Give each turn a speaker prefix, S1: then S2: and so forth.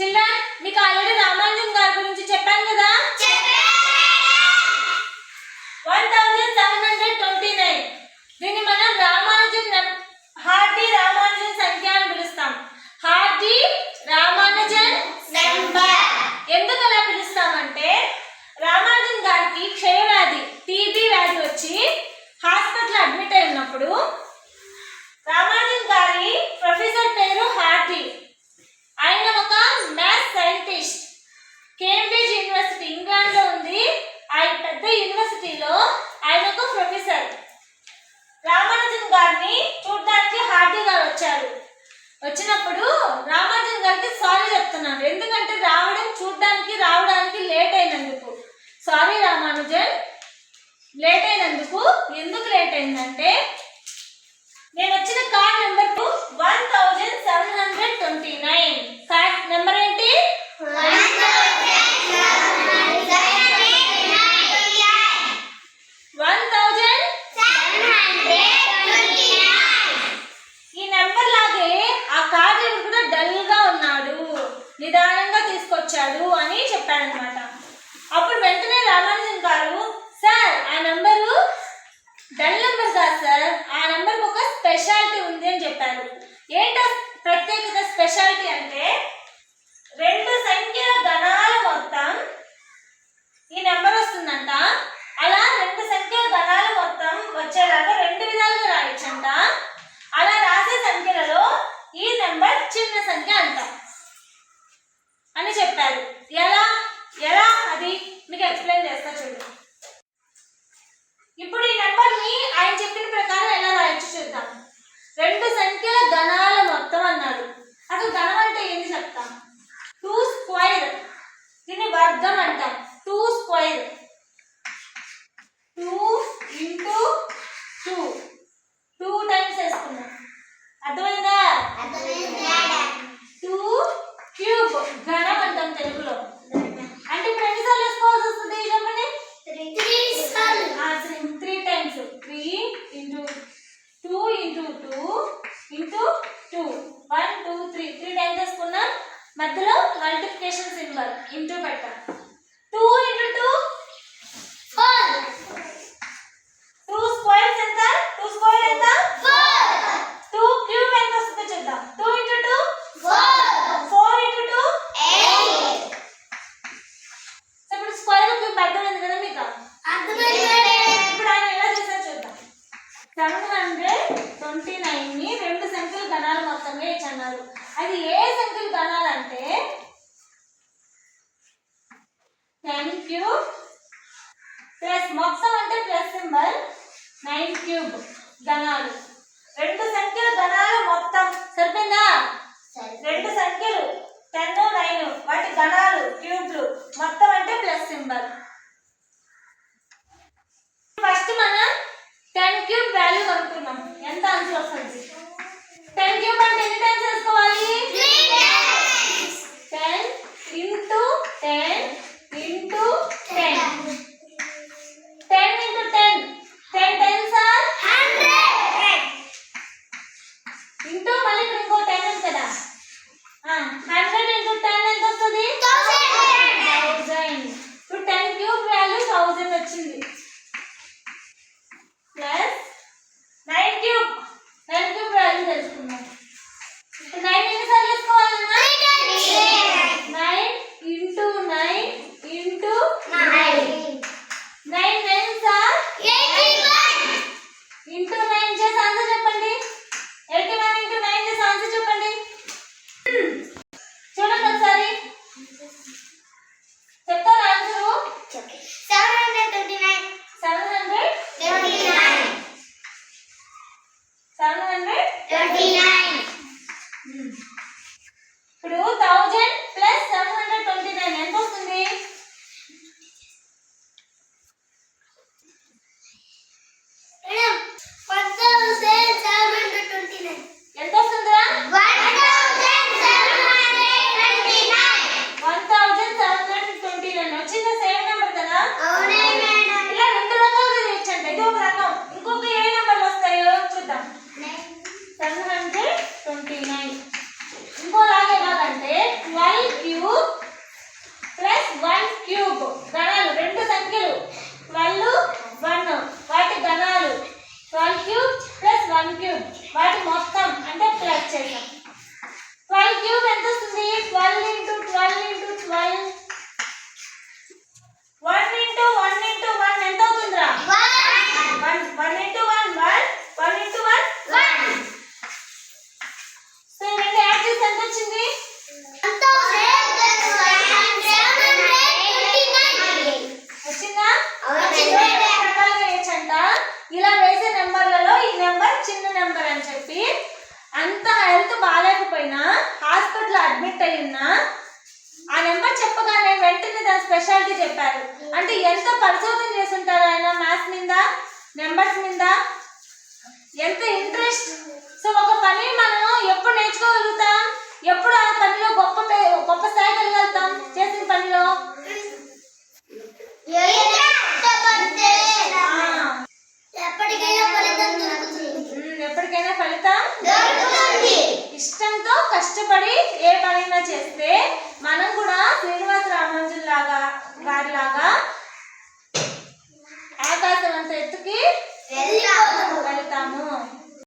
S1: Children మీకు already Ramanujan గారి గురించి చెప్పాను కదా? One thousand seven hundred twenty nine. దీన్ని మనం రామానుజన్ హార్టీ రామానుజన్ సంఖ్య అని పిలుస్తాం. Hardy Ramanujan number. ఎందుకు అలా పిలుస్తామంటే రామానుజన్ గారికి క్షయవ్యాధి టీబీ వ్యాధి వచ్చి రావణుడు రామానుజన్ గారికి సారీ చెప్తున్నాడు ఎందుకంటే రావడం చూడడానికి రావడానికి లేట్ అయినందుకు. సారీ రామానుజన్ లేట్ అయినందుకు. ఎందుకు లేట్ అయిందంటే నేను అడిగారనమాట అప్పుడు వెంటనే రామానుజన్ గారు సార్ ఆ నంబరు డల్ నంబర్ కాదు సార్ ఆ నెంబర్ ఒక స్పెషాలిటీ ఉంది అని చెప్పారు. ఏంటో ప్రత్యేకత స్పెషాలిటీ అంటే రెండు సంఖ్యల గణాల మొత్తం ఈ నెంబర్ వస్తుందంట. అలా రెండు సంఖ్యల గణాల మొత్తం వచ్చేలాగా రెండు విధాలుగా రాయొచ్చంట. అలా రాసే సంఖ్యలలో ఈ నెంబర్ చిన్న సంఖ్య అంట అని చెప్పారు. 阿东东。రేజ్ అన్నారు అది ఏ సంఖ్యలు కనాలంటే? టెన్ క్యూబ్ ప్లస్ మొత్తం అంటే ప్లస్ సింబల్ నైన్ క్యూబ్ గణాలు. రెండు సంఖ్యలు గణాలు మొత్తం. సరిపోయిందా. రెండు సంఖ్యలు. Yeah. స్పెషాలిటీ చెప్పారు. అంటే ఎంత పరిశోధన చేస్తుంటారు ఆయన? మ్యాథ్స్ మీద? నెంబర్స్ మీద? ఎంత ఇంట్రెస్ట్ సో ఒక పని మనం ఎప్పుడు నేర్చుకోగలుగుతాం? ఎప్పుడు ఆ పనిలో గొప్ప గొప్ప స్థాయి ఎవరైనా చేస్తే మనం కూడా శ్రీనివాస రామానుజుల లాగా వారిలాగా